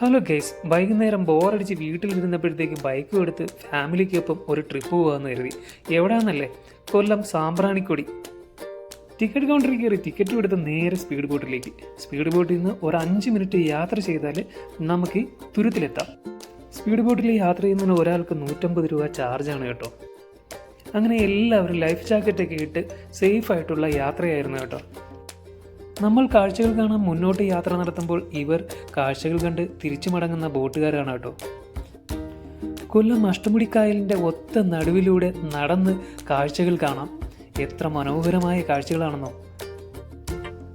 Hello guys വൈകുന്നേരം ബോറടിച്ച് വീട്ടിലിരുന്നപ്പോഴത്തേക്ക് ബൈക്കും എടുത്ത് ഫാമിലിക്കൊപ്പം ഒരു ട്രിപ്പ് പോകാമെന്ന് കരുതി. എവിടെയാണെന്നല്ലേ കൊല്ലം സാമ്പ്രാണിക്കൊടി. ടിക്കറ്റ് കൗണ്ടറിൽ കയറി ടിക്കറ്റ് എടുത്ത് നേരെ സ്പീഡ് ബോട്ടിലേക്ക് സ്പീഡ് ബോട്ടിൽ നിന്ന് ഒരു അഞ്ച് മിനിറ്റ് യാത്ര ചെയ്താൽ നമുക്ക് തുരുത്തിലെത്താം. സ്പീഡ് ബോട്ടിൽ യാത്ര ചെയ്യുന്നതിന് ഒരാൾക്ക് നൂറ്റമ്പത് രൂപ ചാർജാണ് കേട്ടോ. അങ്ങനെ എല്ലാവരും ലൈഫ് ജാക്കറ്റൊക്കെ ഇട്ട് സേഫ് ആയിട്ടുള്ള യാത്രയായിരുന്നു കേട്ടോ. നമ്മൾ കാഴ്ചകൾ കാണാൻ മുന്നോട്ട് യാത്ര നടത്തുമ്പോൾ ഇവർ കാഴ്ചകൾ കണ്ട് തിരിച്ചു മടങ്ങുന്ന ബോട്ടുകാരാണ് കേട്ടോ. കൊല്ലം അഷ്ടമുടിക്കായലിന്റെ ഒത്ത നടുവിലൂടെ നടന്ന് കാഴ്ചകൾ കാണാം. എത്ര മനോഹരമായ കാഴ്ചകളാണെന്നോ.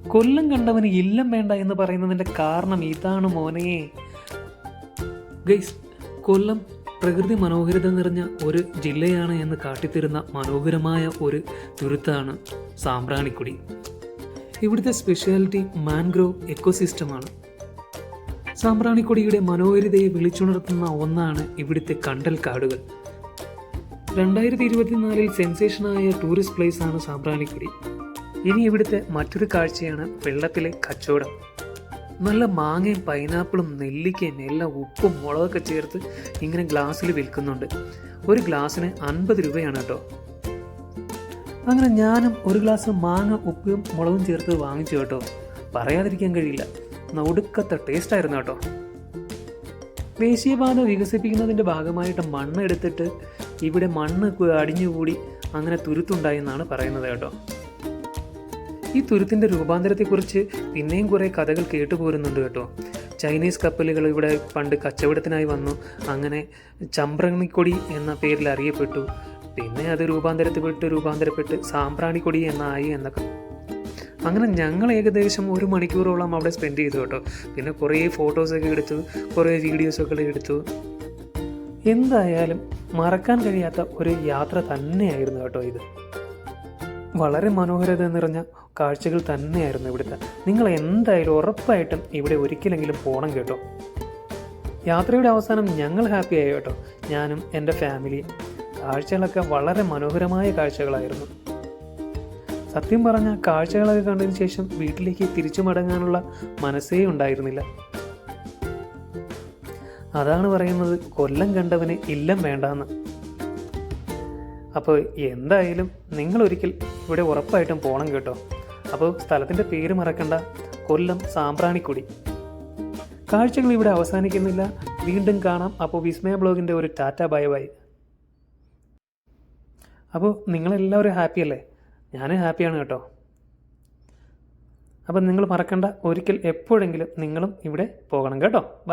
കൊല്ലം കണ്ടവന് ഇല്ലം വേണ്ട എന്ന് പറയുന്നതിന്റെ കാരണം ഇതാണ് മോനെ. ഗൈസ് കൊല്ലം പ്രകൃതി മനോഹരിത നിറഞ്ഞ ഒരു ജില്ലയാണ് എന്ന് കാട്ടിത്തരുന്ന മനോഹരമായ ഒരു തുരുത്താണ് സാമ്പ്രാണിക്കുടി. ഇവിടുത്തെ സ്പെഷ്യാലിറ്റി മാൻഗ്രോവ് എക്കോസിസ്റ്റമാണ് സാമ്പ്രാണിക്കൊടിയുടെ മനോഹരിതയെ വിളിച്ചുണർത്തുന്ന ഒന്നാണ് ഇവിടുത്തെ കണ്ടൽ കാടുകൾ രണ്ടായിരത്തി ഇരുപത്തിനാലിൽ സെൻസേഷനായ ടൂറിസ്റ്റ് പ്ലേസ് ആണ് സാമ്പ്രാണിക്കൊടി. ഇനി ഇവിടുത്തെ മറ്റൊരു കാഴ്ചയാണ് വെള്ളത്തിലെ കച്ചവടം. നല്ല മാങ്ങയും പൈനാപ്പിളും നെല്ലിക്കയും എല്ലാം ഉപ്പും മുളകൊക്കെ ചേർത്ത് ഇങ്ങനെ ഗ്ലാസ്സിൽ വിൽക്കുന്നുണ്ട്. ഒരു ഗ്ലാസ്സിന് അൻപത് രൂപയാണ് കേട്ടോ. അങ്ങനെ ഞാനും ഒരു ഗ്ലാസ് മാങ്ങ ഉപ്പും മുളകും ചേർത്ത് വാങ്ങിച്ചു കേട്ടോ. പറയാതിരിക്കാൻ കഴിയില്ല. ഒടുക്കത്തെ ടേസ്റ്റ് ആയിരുന്നു കേട്ടോ. ദേശീയപാത വികസിപ്പിക്കുന്നതിന്റെ ഭാഗമായിട്ട് മണ്ണ് എടുത്തിട്ട് ഇവിടെ മണ്ണ് അടിഞ്ഞുകൂടി അങ്ങനെ തുരുത്തുണ്ടായി എന്നാണ് പറയുന്നത് കേട്ടോ. ഈ തുരുത്തിന്റെ രൂപാന്തരത്തെക്കുറിച്ച് പിന്നെയും കുറേ കഥകൾ കേട്ടുപോരുന്നുണ്ട് കേട്ടോ. ചൈനീസ് കപ്പലുകൾ ഇവിടെ പണ്ട് കച്ചവടത്തിനായി വന്നു. അങ്ങനെ ചമ്പ്രണിക്കൊടി എന്ന പേരിൽ അറിയപ്പെട്ടു. പിന്നെ അത് രൂപാന്തരത്തിൽപ്പെട്ട് രൂപാന്തരപ്പെട്ട് സാമ്പ്രാണിക്കൊടി എന്നായി എന്നൊക്കെ. അങ്ങനെ ഞങ്ങൾ ഏകദേശം ഒരു മണിക്കൂറോളം അവിടെ സ്പെൻഡ് ചെയ്തു കേട്ടോ. പിന്നെ കുറേ ഫോട്ടോസൊക്കെ എടുത്തു കുറേ വീഡിയോസൊക്കെ എടുത്തു. എന്തായാലും മറക്കാൻ കഴിയാത്ത ഒരു യാത്ര തന്നെയായിരുന്നു കേട്ടോ ഇത്. വളരെ മനോഹരത നിറഞ്ഞ കാഴ്ചകൾ തന്നെയായിരുന്നു ഇവിടുത്തെ. നിങ്ങൾ എന്തായാലും ഉറപ്പായിട്ടും ഇവിടെ ഒരിക്കലെങ്കിലും പോകണം കേട്ടോ. യാത്രയുടെ അവസാനം ഞങ്ങൾ ഹാപ്പിയായി കേട്ടോ. ഞാനും എന്റെ ഫാമിലിയും കാഴ്ചകളൊക്കെ വളരെ മനോഹരമായ കാഴ്ചകളായിരുന്നു. സത്യം പറഞ്ഞ കാഴ്ചകളൊക്കെ കണ്ടതിന് ശേഷം വീട്ടിലേക്ക് തിരിച്ചു മടങ്ങാനുള്ള മനസ്സേ ഉണ്ടായിരുന്നില്ല. അതാണ് പറയുന്നത് കൊല്ലം കണ്ടവന് ഇല്ലം വേണ്ടാന്ന്. അപ്പോൾ എന്തായാലും നിങ്ങൾ ഒരിക്കൽ ഇവിടെ ഉറപ്പായിട്ടും പോകണം കേട്ടോ. അപ്പോൾ സ്ഥലത്തിന്റെ പേര് മറക്കണ്ട. കൊല്ലം സാമ്പ്രാണിക്കുടി. കാഴ്ചകൾ ഇവിടെ അവസാനിക്കുന്നില്ല. വീണ്ടും കാണാം. അപ്പോൾ വിസ്മയ ബ്ലോഗിന്റെ ഒരു ടാറ്റ ബൈ ബൈ. അപ്പോൾ നിങ്ങളെല്ലാവരും ഹാപ്പി അല്ലേ? ഞാനും ഹാപ്പിയാണ് കേട്ടോ. അപ്പം നിങ്ങൾ മറക്കണ്ട ഒരിക്കൽ എപ്പോഴെങ്കിലും നിങ്ങളും ഇവിടെ പോകണം കേട്ടോ. ബൈ